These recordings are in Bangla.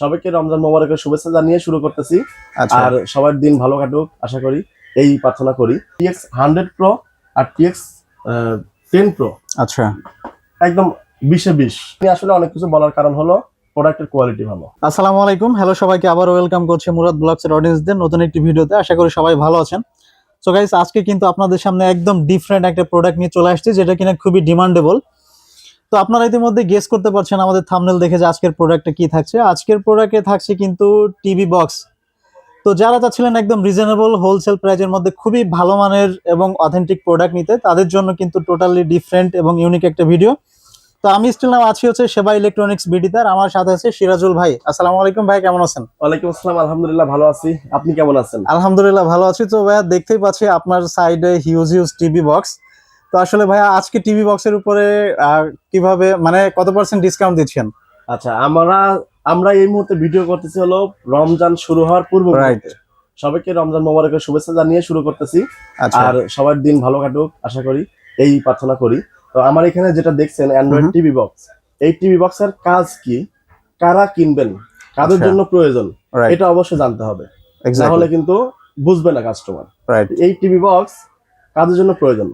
সবাইকে রমজান মোবারকের শুভেচ্ছা জানিয়ে শুরু করতেছি। আচ্ছা। আর সবার দিন ভালো কাটুক আশা করি এই প্রার্থনা করি। টিএক্স হান্ড্রেড প্রো আর টিএক্স টেন প্রো আচ্ছা। একদম বিশে বিশ। আসলে অনেক কিছু বলার কারণ হলো প্রোডাক্টের কোয়ালিটি ভালো। আসসালামু আলাইকুম। হ্যালো সবাইকে আবার ওয়েলকাম করছি মুরাদ অডিয়েন্সদের নতুন একটি ভিডিওতে। আশা করি সবাই ভালো আছেন। সো গাইস আজকে কিন্তু আপনাদের সামনে একদম ডিফারেন্ট একটা প্রোডাক্ট নিয়ে চলে আসছি যেটা কিনা খুবই ডিমান্ডেবল তো আপনারা ইতিমধ্যে গেস করতে পারছেন আমাদের থামনেল দেখে যে আজকের প্রোডাক্টটা কি থাকছে। আজকের প্রোডাক্টে থাকছে কিন্তু টিভি বক্স তো যারা চাচ্ছিলেন একদম রিজনেবল হোলসেল প্রাইজের মধ্যে খুবই ভালো মানের এবং অথেন্টিক প্রোডাক্ট নিতে তাদের জন্য কিন্তু টোটালি ডিফারেন্ট এবং ইউনিক একটা ভিডিও তো আমি স্টিল নাম আছি হচ্ছে সেবা ইলেকট্রনিক্স বিডিতার আমার সাথে আছে সিরাজুল ভাই। আসসালামু আলাইকুম ভাই কেমন আছেন? ওয়ালাইকুম আসসালাম আলহামদুলিল্লাহ ভালো আছি। আপনি কেমন আছেন? আলহামদুলিল্লাহ ভালো আছি। তো ভাইয়া দেখতেই পাচ্ছি আপনার সাইডে হিউজ হিউজ টিভি বক্স তো আসলে ভাইয়া আজকে টিভি বক্সের উপরে কীভাবে মানে কত পার্সেন্ট ডিসকাউন্ট দিচ্ছেন? আচ্ছা আমরা আমরা এই মুহূর্তে ভিডিও করতেছি হলো রমজান শুরু হওয়ার পূর্ব. মুহূর্তে। সবাইকে রমজান মোবারকের শুভেচ্ছা জানিয়ে শুরু করতেছি। আচ্ছা। আর সবার দিন ভালো কাটুক আশা করি এই প্রার্থনা করি। তো আমার এখানে যেটা দেখছেন অ্যান্ড্রয়েড টিভি বক্স এই টিভি বক্সের কাজ কি? কারা কিনবেন? কাদের আচ্ছা। জন্য প্রয়োজন? এটা অবশ্যই জানতে হবে। না এক্স্যাক্টলি হলে কিন্তু বুঝবে না কাস্টমার রাইট এই টিভি বক্স কাদের জন্য প্রয়োজন?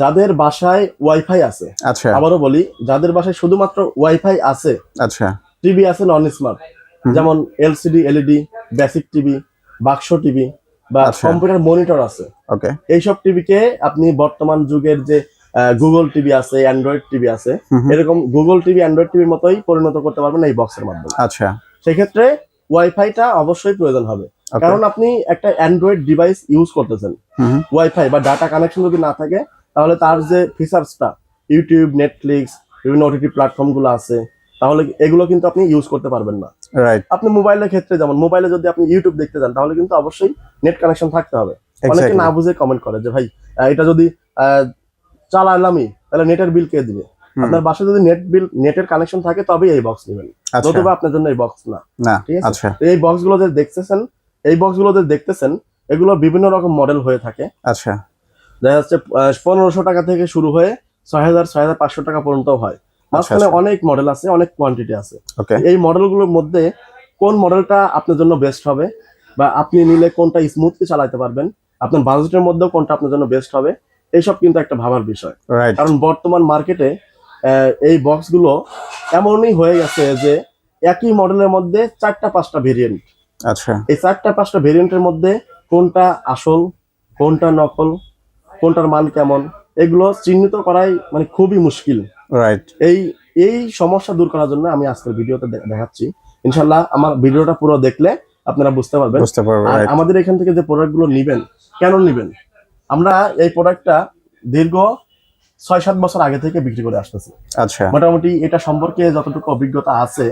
যাদের বাসায় ওয়াইফাই আছে আচ্ছা। আবারও বলি যাদের বাসায় শুধুমাত্র ওয়াইফাই আছে আচ্ছা। টিভি আছে নন স্মার্ট যেমন এলসিডি এলইডি বেসিক টিভি বাক্স টিভি বা আচ্ছা। কম্পিউটার মনিটর আছে। ওকে। এইসব টিভিকে আপনি বর্তমান যুগের যে গুগল টিভি আছে অ্যান্ড্রয়েড টিভি আছে। এরকম গুগল টিভি অ্যান্ড্রয়েড টিভির মতোই পরিণত করতে পারবেন এই বক্সের মাধ্যমে। আচ্ছা। সেক্ষেত্রে ওয়াইফাইটা অবশ্যই প্রয়োজন হবে। কারণ আপনি একটা অ্যান্ড্রয়েড ডিভাইস ইউজ করতেছেন। ওয়াইফাই বা ডাটা কানেকশন যদি না থাকে তাহলে তার যে ফিচার্সটা ইউটিউব নেটফ্লিক্স বিভিন্ন ওটিটি প্ল্যাটফর্মগুলো আছে তাহলে এগুলো কিন্তু আপনি ইউজ করতে পারবেন না। রাইট আপনি মোবাইলের ক্ষেত্রে যেমন মোবাইলে যদি আপনি ইউটিউব দেখতে যান তাহলে কিন্তু অবশ্যই নেট কানেকশন থাকতে হবে। অনেকে না বুঝে কমেন্ট করে যে ভাই এটা যদি চালালামই তাহলে নেটের বিল কে দিবে? আপনার বাসায় যদি নেট বিল নেটের কানেকশন থাকে তবেই এই বক্স নেবেন। আচ্ছা। নতুবা আপনার জন্য এই বক্স না। ঠিক আছে? আচ্ছা। এই বক্সগুলো যে দেখতেছেন এই বক্সগুলো যে দেখতেছেন এগুলো বিভিন্ন রকম মডেল হয়ে থাকে। আচ্ছা। দেখা যাচ্ছে পনেরোশো টাকা থেকে শুরু হয়ে ছয় হাজার ছয় হাজার পাঁচশো টাকা পর্যন্ত হয়। মাঝখানে আচ্ছা। অনেক মডেল আছে অনেক কোয়ান্টিটি আছে। এই মডেলগুলোর মধ্যে কোন মডেলটা আপনার জন্য বেস্ট হবে বা আপনি নিলে কোনটা স্মুথলি চালাতে পারবেন? আপনার বাজেটের মধ্যেও কোনটা আপনার জন্য বেস্ট হবে? এইসব কিন্তু একটা ভাবার বিষয়। কারণ বর্তমান মার্কেটে এই বক্সগুলো এমনই হয়ে গেছে যে একই মডেলের মধ্যে চারটা পাঁচটা ভেরিয়েন্ট আচ্ছা। এই চারটা পাঁচটা ভেরিয়েন্টের মধ্যে কোনটা আসল কোনটা নকল কোনটার মান কেমন এগুলো চিহ্নিত করাই মানে খুবই মুশকিল। রাইট এই এই সমস্যা দূর করার জন্য আমি আজকের ভিডিওতে দেখাচ্ছি। ইনশাল্লাহ আমার ভিডিওটা পুরো দেখলে আপনারা বুঝতে পারবেন। বুঝতে পারব আর আমাদের এখান থেকে যে প্রোডাক্টগুলো নিবেন কেন নিবেন? আমরা এই প্রোডাক্টটা দীর্ঘ ছয় সাত বছর আগে থেকে বিক্রি করে আসতেছি। আচ্ছা। মোটামুটি এটা সম্পর্কে যতটুকু অভিজ্ঞতা আছে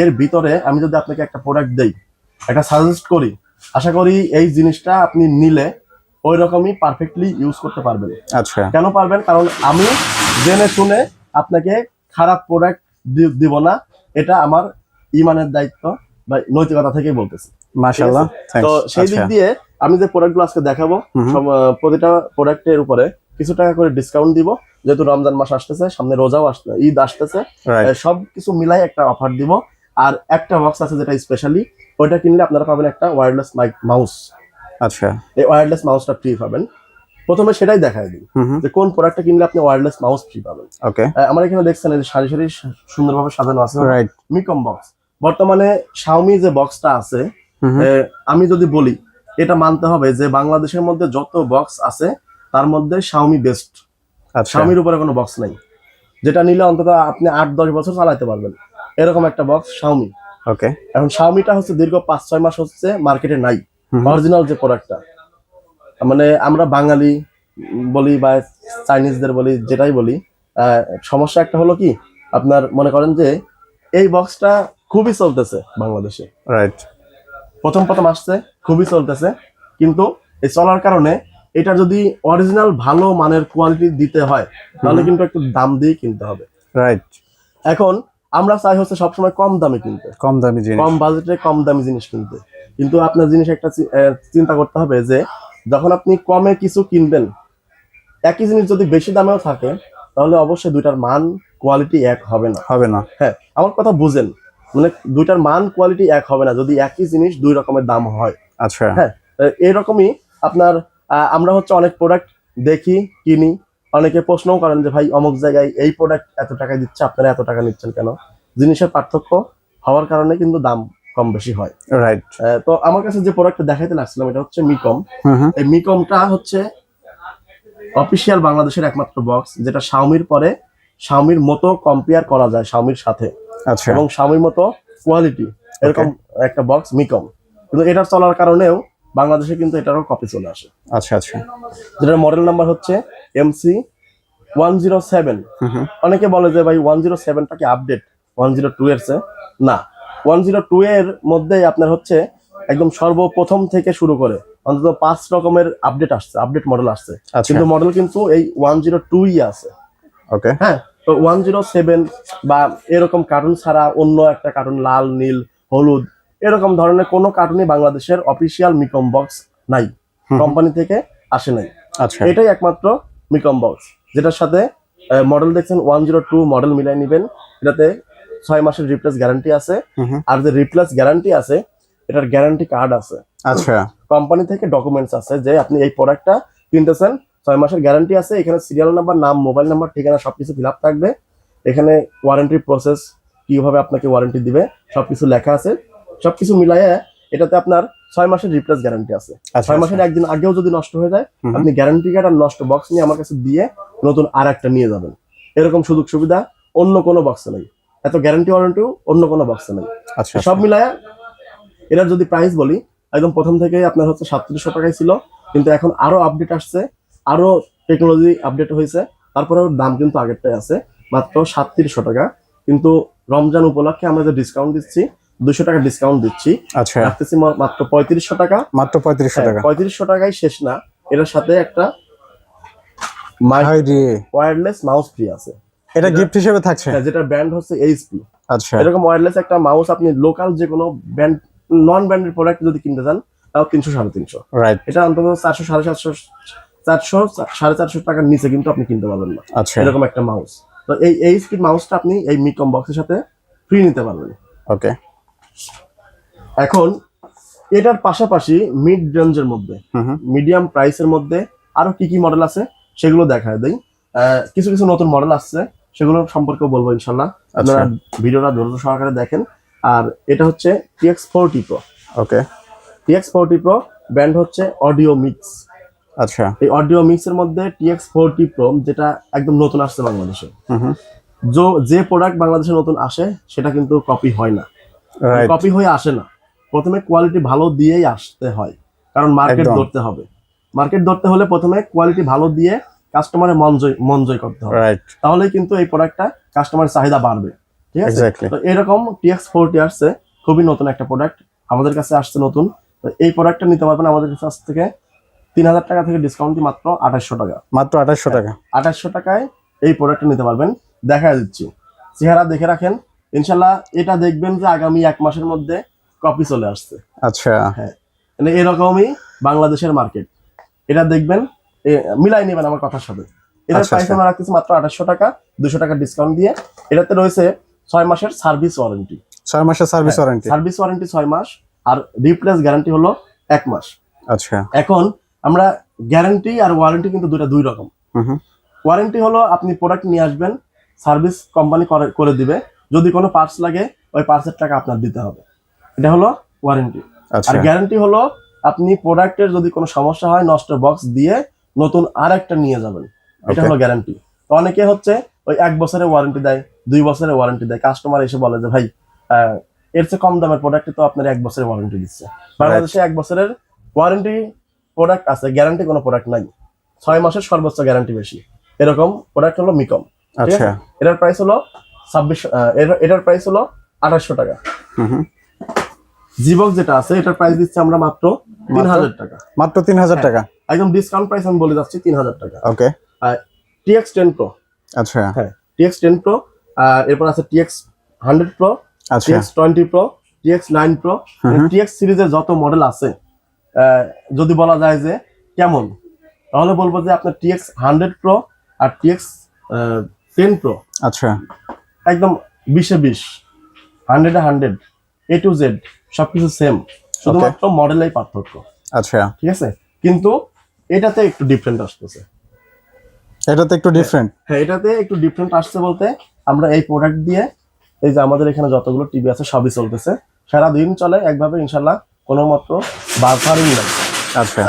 এর ভিতরে আমি যদি আপনাকে একটা প্রোডাক্ট দেই একটা সাজেস্ট করি আশা করি এই জিনিসটা আপনি নিলে ওই রকমই পারফেক্টলি ইউজ করতে পারবেন। আচ্ছা। কেন পারবেন? কারণ আমি জেনে শুনে আপনাকে খারাপ প্রোডাক্ট দিব না এটা আমার ইমানের দায়িত্ব বা নৈতিকতা থেকেই বলতেছি। মাশাআল্লাহ। তো সেই দিক আচ্ছা। দিয়ে আমি যে প্রোডাক্টগুলো আজকে দেখাবো প্রতিটা প্রোডাক্টের উপরে কিছু টাকা করে ডিসকাউন্ট দিব। যেহেতু রমজান মাস আসতেছে সামনে রোজাও আসতে ঈদ আসতেছে সব কিছু মিলাই একটা অফার দিব। আর একটা বক্স আছে যেটা স্পেশালি ওইটা কিনলে আপনারা পাবেন একটা ওয়্যারলেস মাইক মাউস আচ্ছা। এই ওয়্যারলেস মাউসটা ফ্রি পাবেন। প্রথমে সেটাই দেখাই দিই যে কোন প্রোডাক্টটা কিনলে আপনি ওয়্যারলেস মাউস ফ্রি পাবেন। ওকে আমার এখানে দেখছেন এই সারি সারি সুন্দরভাবে সাজানো আছে। রাইট মিকম বক্স বর্তমানে শাওমি যে বক্সটা আছে আমি যদি বলি এটা মানতে হবে যে বাংলাদেশের মধ্যে যত বক্স আছে তার মধ্যে শাওমি বেস্ট আচ্ছা। শাওমির উপরে কোনো বক্স নাই। যেটা নিলে অন্তত আপনি আট দশ বছর চালাতে পারবেন। এরকম একটা বক্স শাওমি ওকে এখন শাওমিটা হচ্ছে দীর্ঘ পাঁচ ছয় মাস হচ্ছে মার্কেটে নাই। অরিজিনাল যে প্রোডাক্টটা মানে আমরা বাঙালি বলি বা চাইনিজদের বলি যেটাই বলি সমস্যা একটা হলো কি আপনার মনে করেন যে এই বক্সটা খুবই চলতেছে বাংলাদেশে। রাইট প্রথম প্রথম আসছে খুবই চলতেছে কিন্তু এই চলার কারণে এটা যদি অরিজিনাল ভালো মানের কোয়ালিটি দিতে হয় তাহলে কিন্তু একটু দাম দিয়ে কিনতে হবে। রাইট এখন আমরা চাই হচ্ছে সবসময় কম দামে কিনতে। কম দামি জিনিস। কম বাজেটে কম দামি জিনিস কিনতে। কিন্তু আপনার জিনিস একটা চিন্তা করতে হবে যে যখন আপনি কমে কিছু কিনবেন একই জিনিস যদি বেশি দামেও থাকে তাহলে অবশ্যই দুইটার মান কোয়ালিটি এক হবে না। হবে না। হ্যাঁ আমার কথা বুঝেন। মানে দুইটার মান কোয়ালিটি এক হবে না। যদি একই জিনিস দুই রকমের দাম হয়। আচ্ছা। হ্যাঁ এরকমই আপনার আহ, আমরা হচ্ছে অনেক প্রোডাক্ট দেখি কিনি। অনেকে প্রশ্নও করেন যে ভাই অমুক জায়গায় এই প্রোডাক্ট এত টাকা দিচ্ছে আপনারা এত টাকা নিচ্ছেন কেন? জিনিসের পার্থক্য হওয়ার কারণে কিন্তু দাম কম বেশি হয় রাইট তো আমার কাছে যে প্রোডাক্টটা দেখাইতে লাগছিলাম এটা হচ্ছে মিকম এই মিকমটা হচ্ছে অফিসিয়াল বাংলাদেশের একমাত্র বক্স যেটা শাওমির পরে শাওমির মতো কম্পেয়ার করা যায় শাওমির সাথে। আচ্ছা। এবং শাওমির মতো কোয়ালিটি এরকম একটা বক্স মিকম কিন্তু এটা চলার কারণেও বাংলাদেশে কিন্তু এটারও কপি চলে আসে। আচ্ছা আচ্ছা। যেটার মডেল নাম্বার হচ্ছে এমসি ওয়ান জিরো সেভেন অনেকে বলে যে ভাই ওয়ান জিরো সেভেনটা কি আপডেট ওয়ান জিরো টু এর না। ওয়ান জিরো টু এর মধ্যে আপনার হচ্ছে একদম সর্বপ্রথম থেকে শুরু করে অন্তত পাঁচ রকমের আপডেট আসছে আপডেট মডেল আসছে। আচ্ছা। কিন্তু মডেল কিন্তু এই ওয়ান জিরো টুই আছে। ওকে হ্যাঁ তো ওয়ান জিরো সেভেন বা এরকম কার্টুন ছাড়া অন্য একটা কার্টুন লাল নীল হলুদ এরকম ধরনের কোনো কার্টুনই বাংলাদেশের অফিসিয়াল মিকম বক্স নাই। কোম্পানি থেকে আসে নাই। আচ্ছা। এটাই একমাত্র মিকম বক্স যেটার সাথে মডেল দেখছেন ওয়ান জিরো টু মডেল মিলাই নেবেন। এটাতে ছয় মাসের রিপ্লেস গ্যারান্টি আছে। আর যে রিপ্লেস গ্যারান্টি আছে এটার গ্যারান্টি কার্ড আছে। আচ্ছা। কোম্পানি থেকে ডকুমেন্টস আছে যে আপনি এই প্রোডাক্টটা কিনতেছেন ছয় মাসের গ্যারান্টি আছে এখানে সিরিয়াল নাম্বার নাম মোবাইল নাম্বার ঠিকানা সবকিছু ফিল আপ থাকবে। এখানে ওয়ারেন্টি প্রসেস কীভাবে আপনাকে ওয়ারেন্টি দিবে সবকিছু লেখা আছে। সবকিছু মিলাইয়ে এটাতে আপনার ছয় মাসের রিপ্লেস গ্যারান্টি আছে। আচ্ছা ছয় মাসের একদিন আগেও যদি নষ্ট হয়ে যায় আপনি গ্যারান্টি কার্ড আর নষ্ট বক্স নিয়ে আমার কাছে দিয়ে নতুন আর একটা নিয়ে যাবেন। এরকম সুযোগ সুবিধা অন্য কোনো বক্সে নেই। এত গ্যারান্টি ওয়ারেন্টিও অন্য কোনো বক্সে নেই। আচ্ছা সব মিলায় এটার যদি প্রাইস বলি একদম প্রথম থেকে আপনার হচ্ছে সাতত্রিশশো টাকায় ছিল কিন্তু এখন আরও আপডেট আসছে আরও টেকনোলজি আপডেট হয়েছে তারপরেও দাম কিন্তু আগেরটাই আছে মাত্র সাতত্রিশশো টাকা। কিন্তু রমজান উপলক্ষে আমরা যে ডিসকাউন্ট দিচ্ছি দুশো টাকা ডিসকাউন্ট দিচ্ছি আচ্ছা। রাখতেছি মাত্র পঁয়ত্রিশশো টাকা। মাত্র পঁয়ত্রিশশো টাকা। পঁয়ত্রিশশো টাকায় শেষ না এটার সাথে একটা ওয়্যারলেস মাউস ফ্রি আছে। এটা গিফট হিসেবে থাকছে। হ্যাঁ, যেটা ব্র্যান্ড হচ্ছে এইচপি আচ্ছা। এরকম ওয়্যারলেস একটা মাউস আপনি লোকাল যে কোনো ব্র্যান্ড নন ব্র্যান্ডেড প্রোডাক্ট যদি কিনতে চান তাও তিনশো সাড়ে তিনশো। রাইট এটা অন্তত চারশো সাড়ে চারশো চারশো সাড়ে চারশো টাকার নিচে কিন্তু আপনি কিনতে পারবেন না। আচ্ছা। এরকম একটা মাউস তো এই এই স্পিড মাউসটা আপনি এই মিকম বক্সের সাথে ফ্রি নিতে পারবেন। ওকে এখন এটার পাশাপাশি মিড রেঞ্জের মধ্যে হুম হুম। মিডিয়াম প্রাইসের মধ্যে আরও কি কি মডেল আছে সেগুলো দেখায় দেই। আহ, কিছু কিছু নতুন মডেল আসছে। সেগুলো সম্পর্কে বলব ইনশাল্লাহ। আপনারা ভিডিওটা ধৈর্য সহকারে দেখেন। আর এটা হচ্ছে TX forty pro okay. TX forty pro brand হচ্ছে অডিও মিক্স আচ্ছা। এই অডিও মিক্সের মধ্যে টিএক্স ফোরটি প্রো যেটা একদম নতুন আসছে বাংলাদেশে। যে প্রোডাক্ট বাংলাদেশে নতুন আসে সেটা কিন্তু কপি হয় না। কপি হয়ে আসে না। প্রথমে কোয়ালিটি ভালো দিয়েই আসতে হয়। কারণ মার্কেট ধরতে হবে। মার্কেট ধরতে হলে প্রথমে কোয়ালিটি ভালো দিয়ে কাস্টমারের মন জয় মন জয় করতে হবে। তাহলে কিন্তু এই প্রোডাক্টটা কাস্টমারের চাহিদা বাড়বে। ঠিক আছে? তো এরকম টিএক্স ফোরটি আসছে খুবই নতুন একটা প্রোডাক্ট আমাদের কাছে আসছে নতুন। তো এই প্রোডাক্টটা নিতে পারবেন আমাদের কাছ থেকে তিন হাজার টাকা থেকে ডিসকাউন্ট দিয়ে মাত্র আঠাশশো টাকা। মাত্র আঠাশশো টাকা। আঠাশশো টাকায় এই প্রোডাক্টটা নিতে পারবেন। দেখা দিচ্ছি। চেহারা দেখে রাখেন। ইনশাল্লাহ এটা দেখবেন যে আগামী এক মাসের মধ্যে কপি চলে আসছে। আচ্ছা। মানে এরকমই বাংলাদেশের মার্কেট এটা দেখবেন মিলাই নেবেন আমার কথার সাথে। এটার আচ্ছা, প্রাইস আচ্ছা। আমরা রাখতেছি মাত্র আঠাশশো টাকা দুশো টাকা ডিসকাউন্ট দিয়ে। এটাতে রয়েছে ছয় মাসের সার্ভিস ওয়ারেন্টি ছয় মাসের সার্ভিস ওয়ারেন্টি সার্ভিস ওয়ারেন্টি ছয় মাস আর রিপ্লেস গ্যারান্টি হলো এক মাস। আচ্ছা। এখন আমরা গ্যারান্টি আর ওয়ারেন্টি কিন্তু দুটা দুই রকম। ওয়ারেন্টি হলো আপনি প্রোডাক্ট নিয়ে আসবেন সার্ভিস কোম্পানি করে দিবে। যদি কোনো পার্টস লাগে ওই পার্টসের টাকা আপনার দিতে হবে। এটা হলো ওয়ারেন্টি আচ্ছা। আর গ্যারান্টি হলো আপনি প্রোডাক্টের যদি কোনো সমস্যা হয় নষ্ট বক্স দিয়ে নতুন আর একটা নিয়ে যাবেন। এটা. হলো গ্যারান্টি তো অনেকে হচ্ছে ওই এক বছরের ওয়ারেন্টি দেয় দুই বছরের ওয়ারেন্টি দেয়। কাস্টমার এসে বলে যে ভাই এর চেয়ে কম দামের প্রোডাক্টে তো আপনার এক বছরের ওয়ারেন্টি দিচ্ছে। বাংলাদেশে এক বছরের ওয়ারেন্টি প্রোডাক্ট আছে গ্যারান্টি কোনো প্রোডাক্ট নাই। ছয় মাসের সর্বোচ্চ গ্যারান্টি বেশি। এরকম প্রোডাক্ট হলো মিকম আচ্ছা। এটার প্রাইস হলো ছাব্বিশ এটার প্রাইস হলো আঠাশশো টাকা। জিবক্স যেটা আছে এটার প্রাইস দিচ্ছে আমরা মাত্র? তিন হাজার টাকা। মাত্র তিন হাজার হ্যাঁ। টাকা। একদম ডিসকাউন্ট প্রাইস আমি বলে যাচ্ছি তিন হাজার টাকা। ওকে আর টিএক্স টেন প্রো আচ্ছা। হ্যাঁ টিএক্স টেন প্রো আর এরপর আছে টিএক্স হান্ড্রেড প্রো আচ্ছা। TX twenty pro TX nine pro. TX সিরিজের যত মডেল আছে যদি বলা যায় যে কেমন তাহলে বলব যে আপনার টিএক্স হান্ড্রেড প্রো আর টিএক্স টেন প্রো আচ্ছা। একদম বিশে বিশ hundred hundred A to Z সবকিছু সেম শুধুমাত্র মডেলেই পার্থক্য। আচ্ছা। ঠিক আছে? কিন্তু এটাতে একটু ডিফারেন্ট আসতেছে। এটাতে একটু ডিফারেন্ট হ্যাঁ এটাতে একটু ডিফারেন্ট আসছে বলতে আমরা এই প্রোডাক্ট দিয়ে এই যে আমাদের এখানে যতগুলো টিভি আছে সবই চলতেছে। সারা দিন চলে একভাবে ইনশাল্লাহ কোনো মাত্র বাফারিং নাই। আচ্ছা।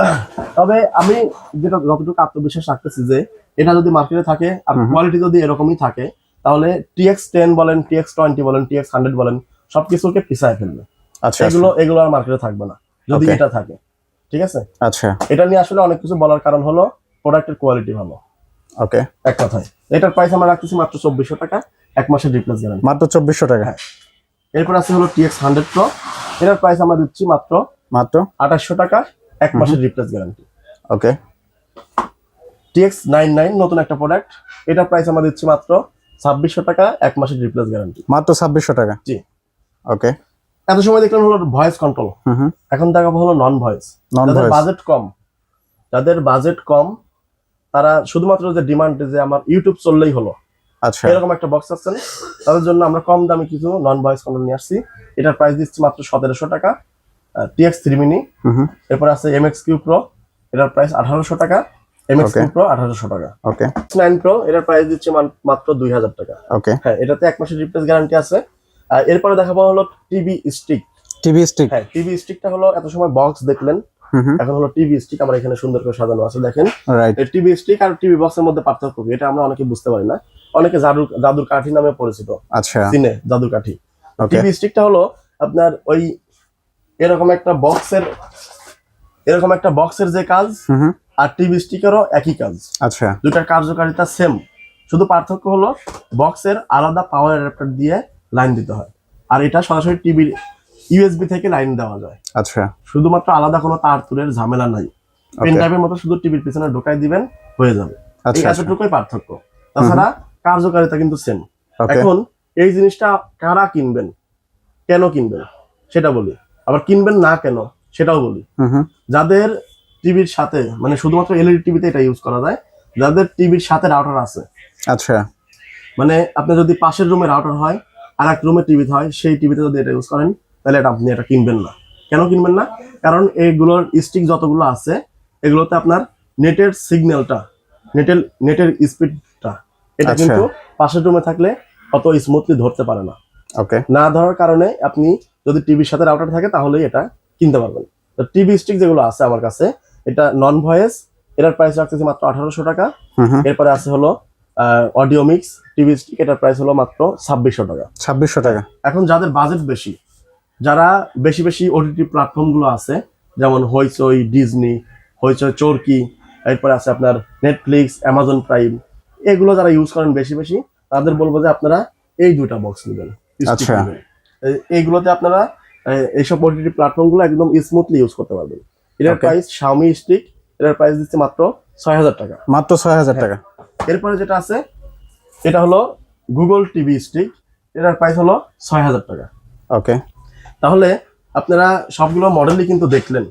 তবে আমি যেটা যতটুকু আত্মবিশ্বাস রাখতেছি যে এটা যদি মার্কেটে থাকে আর। কোয়ালিটি যদি এরকমই থাকে তাহলে টিএক্স টেন বলেন টিএক্স টোয়েন্টি বলেন টিএক্স হান্ড্রেড বলেন সবকিছুকে পিছায় ফেলবে। আচ্ছা এগুলো এগুলো আর মার্কেটে থাকবে না। যদি এটা থাকে। ঠিক আছে? আচ্ছা। এটা নিয়ে আসলে অনেক কিছু বলার কারণ হলো প্রোডাক্টের কোয়ালিটি ভালো। ওকে। এক কথায়। এটার প্রাইস আমরা রাখতেছি মাত্র চব্বিশশো টাকা এক মাসের রিপ্লেস গ্যারান্টি মাত্র চব্বিশশো টাকা। হ্যাঁ। এরপর আছে হলো টিএক্স হান্ড্রেড প্রো এটার প্রাইস আমরা দিচ্ছি মাত্র মাত্র? আঠাশশো টাকা এক মাসের replace guarantee okay. TX nine nine নতুন একটা প্রোডাক্ট এটার প্রাইস আমরা দিচ্ছি মাত্র ছাব্বিশশো টাকা এক মাসের রিপ্লেস গ্যারান্টি মাত্র ছাব্বিশশো টাকা। জি। ওকে। এত সময় দেখলাম হলো ভয়েস কন্ট্রোল এখন দেখাবো হলো নন ভয়েস যাদের বাজেট কম যাদের বাজেট কম তারা শুধুমাত্র যে ডিমান্ড যে আমার ইউটিউব চললেই হলো। আচ্ছা। এরকম একটা বক্স আছেন তাদের জন্য আমরা কম দামে কিছু নন ভয়েস কন্ট্রোল নিয়ে আসছি। এটার প্রাইস দিচ্ছি মাত্র সতেরোশো টাকা টিএক্স থ্রি মিনি এরপর আছে এম এক্স কিউ প্রো এটার প্রাইস আঠারোশো টাকা। এম এক্স কিউ প্রো আঠারোশো টাকা। ওকে নাইন প্রো এটার প্রাইস দিচ্ছি মাত্র দুই হাজার টাকা। ওকে হ্যাঁ এটাতে এক মাসের রিপ্লেস গ্যারান্টি আছে। এরপরে দেখাবো হলো টিভি স্টিক। TV stick. হ্যাঁ টিভি স্টিকটা হলো এত সময় বক্স দেখলেন এখন হলো টিভি স্টিক আমার এখানে সুন্দর করে সাজানো আছে দেখেন। টিভি স্টিক আর টিভি বক্সের মধ্যে পার্থক্য কি? এটা আমরা অনেকে বুঝতে পারি না। অনেকে জাদুর জাদুর কাঠি নামে পরিচিত। আচ্ছা। চিনে জাদুর কাঠি। টিভি স্টিকটা হলো আপনার ওই এরকম একটা বক্সের এরকম একটা বক্সের যে কাজ আর টিভি স্টিকেরও একই কাজ। আচ্ছা। দুটার কার্যকারিতা সেম শুধু পার্থক্য হলো বক্সের আলাদা পাওয়ার অ্যাডাপ্টার দিয়ে লাইন দিতে হয়। আর এটা সরাসরি টিভির ইউএসবি থেকে লাইন দেওয়া যায়। আচ্ছা। শুধুমাত্র আলাদা কোনো তার তুলের ঝামেলা নাই। পেন ড্রাইভের মতো শুধু টিভির পিছনে ঢোকাই দিবেন হয়ে যাবে। এই আচ্ছা। আচ্ছা এতটুকুই পার্থক্য। তাছাড়া কার্যকারিতা কিন্তু সেম এখন এই জিনিসটা কারা কিনবেন? কেন কিনবেন? সেটা বলি। আবার কিনবেন না কেন? সেটাও বলি। যাদের টিভির সাথে মানে শুধুমাত্র এলইডি টিভিতে এটা ইউজ করা যায় যাদের টিভির সাথে রাউটার আছে। আচ্ছা। মানে আপনি যদি পাশের রুমে রাউটার হয় আর এক রুমে টিভি হয় সেই টিভিতে যদি এটা ইউজ করেন তাহলে এটা আপনি এটা কিনবেন না। কেন কিনবেন না? কারণ এইগুলোর স্টিক যতগুলো আছে এগুলোতে আপনার নেটের সিগন্যালটা নেটের নেটের স্পিডটা এটা আচ্ছা। কিন্তু পাশের রুমে থাকলে অত স্মুথলি ধরতে পারে না। ওকে। না ধরার কারণে আপনি যদি টিভির সাথে রাউটার থাকে তাহলেই এটা কিনতে পারবেন। তো টিভি স্টিক যেগুলো আছে আমার কাছে এটা নন ভয়েস এটার প্রাইস রাখতেছি মাত্র আঠারোশো টাকা। এরপরে আছে হলো অডিও মিক্স টিভি স্টিক এটার প্রাইস হলো মাত্র ছাব্বিশশো টাকা। ছাব্বিশশো টাকা। এখন যাদের বাজেট বেশি যারা বেশি বেশি ওটিটি প্ল্যাটফর্মগুলো আছে যেমন হইচই ডিজনি হইচই চরকি এরপরে আছে আপনার নেটফ্লিক্স অ্যামাজন প্রাইম এগুলো যারা ইউজ করেন বেশি বেশি তাদের বলব যে আপনারা এই দুইটা বক্স নেবেন আচ্ছা। এইগুলোতে আপনারা এইসব ওটিটি প্ল্যাটফর্মগুলো একদম স্মুথলি ইউজ করতে পারবেন। এটার. প্রাইস শাওমি স্টিক এটার প্রাইস দিচ্ছে মাত্র ছয় হাজার টাকা। মাত্র ছয় হাজার টাকা। এরপরে যেটা আছে এটা হলো গুগল টিভি স্টিক এটার প্রাইস হলো ছয় হাজার টাকা। ওকে তাহলে আপনারা সবগুলো মডেলই কিন্তু দেখলেন।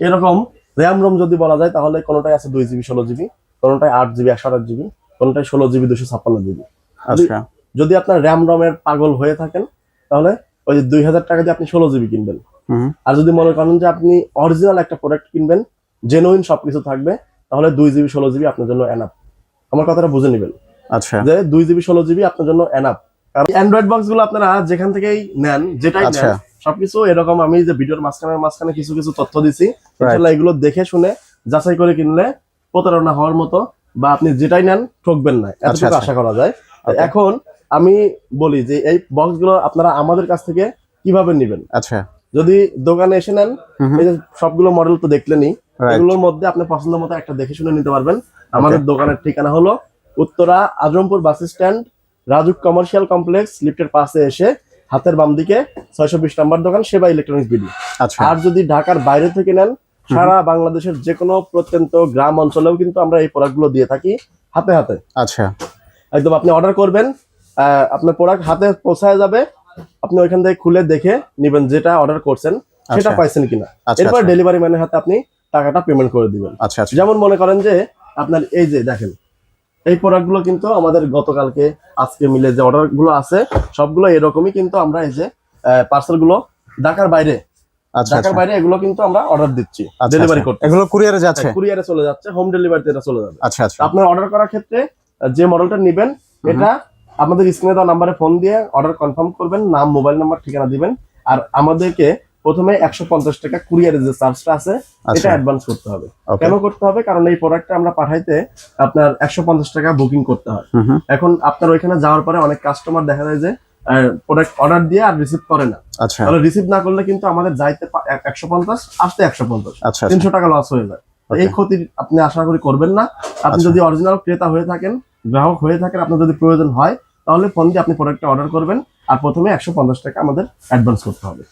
এরকম র্যাম রোম যদি বলা যায় তাহলে কোনোটাই আছে দুই জিবি ষোলো জিবি কোনোটাই আট জিবি একশো আট জিবি কোনোটাই ষোলো জিবি দুশো ছাপ্পান্ন জিবি আচ্ছা। যদি আপনার র্যাম রমের পাগল হয়ে থাকেন তাহলে ওই যে দুই হাজার টাকা দিয়ে আপনি ষোলো জিবি কিনবেন। আর যদি মনে করেন যে আপনি অরিজিনাল একটা প্রোডাক্ট কিনবেন জেনুইন সবকিছু থাকবে তাহলে দুই জিবি ষোলো জিবি আপনার জন্য এনাফ আমার কথাটা বুঝে নেবেন। আচ্ছা। যে দুই জিবি ষোলো জিবি আপনার জন্য এনাফ কারণ অ্যান্ড্রয়েড বক্সগুলো আপনারা যেখান থেকেই নেন যেটাই আচ্ছা। নেন সবকিছু এরকম আমি যে ভিডিওর মাঝখানে মাঝখানে কিছু কিছু তথ্য দিছি এগুলো দেখে শুনে যাচাই করে কিনলে প্রতারণা হওয়ার মতো বা আপনি যেটাই নেন ঠকবেন না। এতটুকু আচ্ছা। আশা করা যায়। এখন আমি বলি যে এই বক্সগুলো আপনারা আমাদের কাছ থেকে কীভাবে নেবেন? আচ্ছা। যদি দোকানে এসে নেন সবগুলো মডেল তো দেখলেনই এগুলোর মধ্যে আপনি পছন্দ মতো একটা দেখে শুনে নিতে পারবেন। আমাদের দোকানের ঠিকানা হলো Uttara Azampur bus stand Rajuk commercial complex লিফটের পাশে এসে হাতের বাম দিকে ছয়শো বিশ নাম্বার দোকান সেবা ইলেকট্রনিক্স বিডি। আচ্ছা। আর যদি ঢাকার বাইরে থেকে নেন সারা বাংলাদেশের যে কোনো প্রত্যন্ত গ্রাম অঞ্চলেও কিন্তু আমরা এই প্রোডাক্টগুলো দিয়ে থাকি হাতে হাতে। আচ্ছা। একদম আপনি অর্ডার করবেন আহ, আপনার প্রোডাক্ট হাতে পৌঁছায় যাবে আপনি ওইখান থেকে খুলে দেখে নেবেন যেটা অর্ডার করছেন সেটা আচ্ছা। পাইছেন কিনা। আচ্ছা এরপর। ডেলিভারি ম্যানের হাতে আপনি টাকাটা পেমেন্ট করে দিবেন। আচ্ছা আচ্ছা। যেমন মনে করেন যে আপনার এই যে দেখেন এই প্রোডাক্টগুলো কিন্তু আমাদের গতকালকে আজকে মিলে যে অর্ডারগুলো আছে সবগুলো এরকমই কিন্তু আমরা এই যে পার্সেলগুলো ঢাকার বাইরে আচ্ছা ঢাকার আচ্ছা। বাইরে এগুলো কিন্তু আমরা অর্ডার দিচ্ছি ডেলিভারি। করতে। এগুলো কুরিয়ারে যাচ্ছে? কুরিয়ারে চলে যাচ্ছে হোম ডেলিভারিতে এটা চলে যাবে। আচ্ছা আচ্ছা। আপনার অর্ডার করার ক্ষেত্রে যে মডেলটা নেবেন এটা আমাদের স্ক্রিনে দেওয়া নাম্বারে ফোন দিয়ে অর্ডার কনফার্ম করবেন নাম মোবাইল নাম্বার ঠিকানা দিবেন আর আমাদেরকে প্রথমে একশো পঞ্চাশ টাকা কুরিয়ারের যে চার্জটা আছে এটা আচ্ছা অ্যাডভান্স করতে হবে। কেন করতে হবে? কারণ এই প্রোডাক্টটা আমরা পাঠাইতে আপনার একশো পঞ্চাশ টাকা বুকিং করতে হয়। এখন আপনার ওইখানে যাওয়ার পরে অনেক কাস্টমার দেখা যায় যে প্রোডাক্ট অর্ডার দিয়ে আর রিসিভ করে না। আচ্ছা। তাহলে রিসিভ না করলে কিন্তু আমাদের যাইতে একশো পঞ্চাশ আসতে একশো পঞ্চাশ। আচ্ছা তিনশো টাকা লস হয়ে যায়। এই. ক্ষতি আপনি আশা করি করবেন না। আপনি। যদি অরিজিনাল ক্রেতা হয়ে থাকেন গ্রাহক হয়ে থাকেন আপনার যদি প্রয়োজন হয় তাহলে ফোন দিয়ে আপনি প্রোডাক্টটা অর্ডার করবেন। আর প্রথমে একশো পঞ্চাশ টাকা আমাদের অ্যাডভান্স করতে হবে।